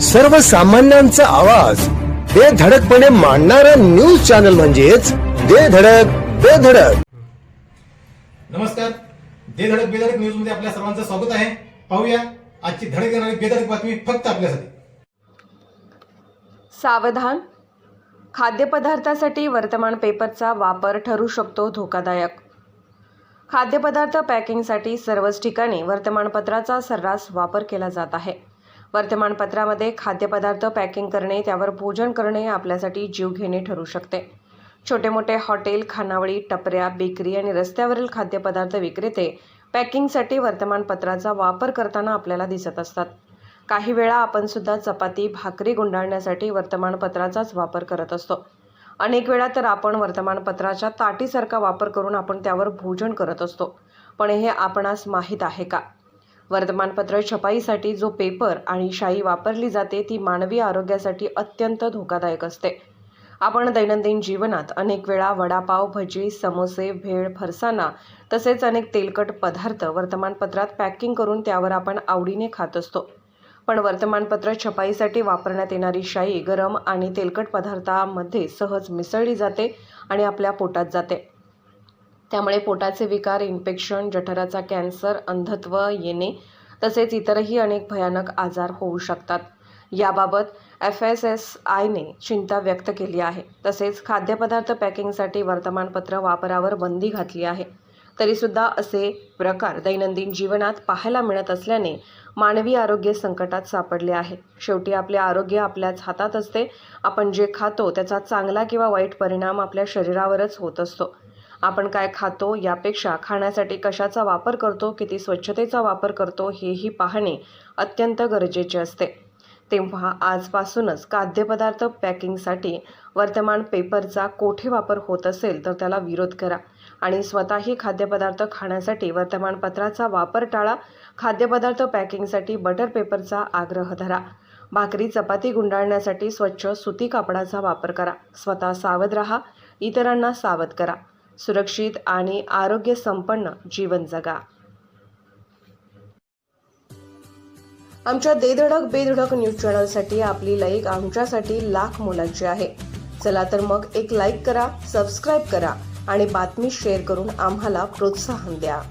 सर्वसामान्यांचा आवाज. बेधडकपणे मांडणारा न्यूज चॅनल म्हणजेच बेधडक बेधडक नमस्कार. दे धडक बेधडक न्यूजमध्ये आपल्या सर्वांचं स्वागत आहे. पाहूया आजची धडक येणारी बेधडक बातमी फक्त आपल्यासाठी. सावधान. खाद्यपदार्थासाठी वर्तमान पेपरचा वापर ठरू शकतो धोकादायक. खाद्यपदार्थ पॅकिंगसाठी सर्वच ठिकाणी वर्तमानपत्राचा सर्रास वापर केला जात आहे. वर्तमानपत्रामध्ये खाद्यपदार्थ पॅकिंग करणे त्यावर भोजन करणे आपल्यासाठी जीव घेणे ठरू शकते. छोटे मोठे हॉटेल खानावळी टपऱ्या बेकरी आणि रस्त्यावरील खाद्यपदार्थ विक्रेते पॅकिंगसाठी वर्तमानपत्राचा वापर करताना आपल्याला दिसत असतात. काही वेळा आपण सुद्धा चपाती भाकरी गुंडाळण्यासाठी वर्तमानपत्राचाच वापर करत असतो. अनेक वेळा तर आपण वर्तमानपत्राच्या ताटीसारखा वापर करून आपण त्यावर भोजन करत असतो. पण हे आपणास माहीत आहे का? वर्तमानपत्र छपाईसाठी जो पेपर आणि शाई वापरली जाते ती मानवी आरोग्यासाठी अत्यंत धोकादायक असते. आपण दैनंदिन जीवनात अनेक वेळा वडापाव भजी समोसे भेळ फरसाणा तसेच अनेक तेलकट पदार्थ वर्तमानपत्रात पॅकिंग करून त्यावर आपण आवडीने खात असतो. पण वर्तमानपत्र छपाईसाठी वापरण्यात येणारी शाई गरम आणि तेलकट पदार्थामध्ये सहज मिसळली जाते आणि आपल्या पोटात जाते. त्यामुळे पोटाचे विकार इन्फेक्शन जठराचा कॅन्सर अंधत्व येणे तसेच इतरही अनेक भयानक आजार होऊ शकतात. याबाबत एफ एस एस आयने चिंता व्यक्त केली आहे. तसेच खाद्यपदार्थ पॅकिंगसाठी वर्तमानपत्र वापरावर बंदी घातली आहे. तरीसुद्धा असे प्रकार दैनंदिन जीवनात पाहायला मिळत असल्याने मानवी आरोग्य संकटात सापडले आहे. शेवटी आपले आरोग्य आपल्याच हातात असते. आपण जे खातो त्याचा चांगला किंवा वाईट परिणाम आपल्या शरीरावरच होत असतो. आपण काय खातो यापेक्षा खाण्यासाठी कशाचा वापर करतो किती स्वच्छतेचा वापर करतो हेही पाहणे अत्यंत गरजेचे असते. तेव्हा आजपासूनच खाद्यपदार्थ पॅकिंगसाठी वर्तमान पेपरचा कोठे वापर होत असेल तर त्याला विरोध करा आणि स्वतःही खाद्यपदार्थ खाण्यासाठी वर्तमानपत्राचा वापर टाळा. खाद्यपदार्थ पॅकिंगसाठी बटर पेपरचा आग्रह धरा. भाकरी चपाती गुंडाळण्यासाठी स्वच्छ सुती कापडाचा वापर करा. स्वतः सावध राहा. इतरांना सावध करा. सुरक्षित आणि आरोग्य संपन्न जीवन जगा. आमच्या देधडक बेधडक न्यूज चॅनलसाठी आपली लाईक आमच्यासाठी लाख मोलाची आहे. चला तर मग एक लाईक करा सबस्क्राईब करा आणि बातमी शेअर करून आम्हाला प्रोत्साहन द्या.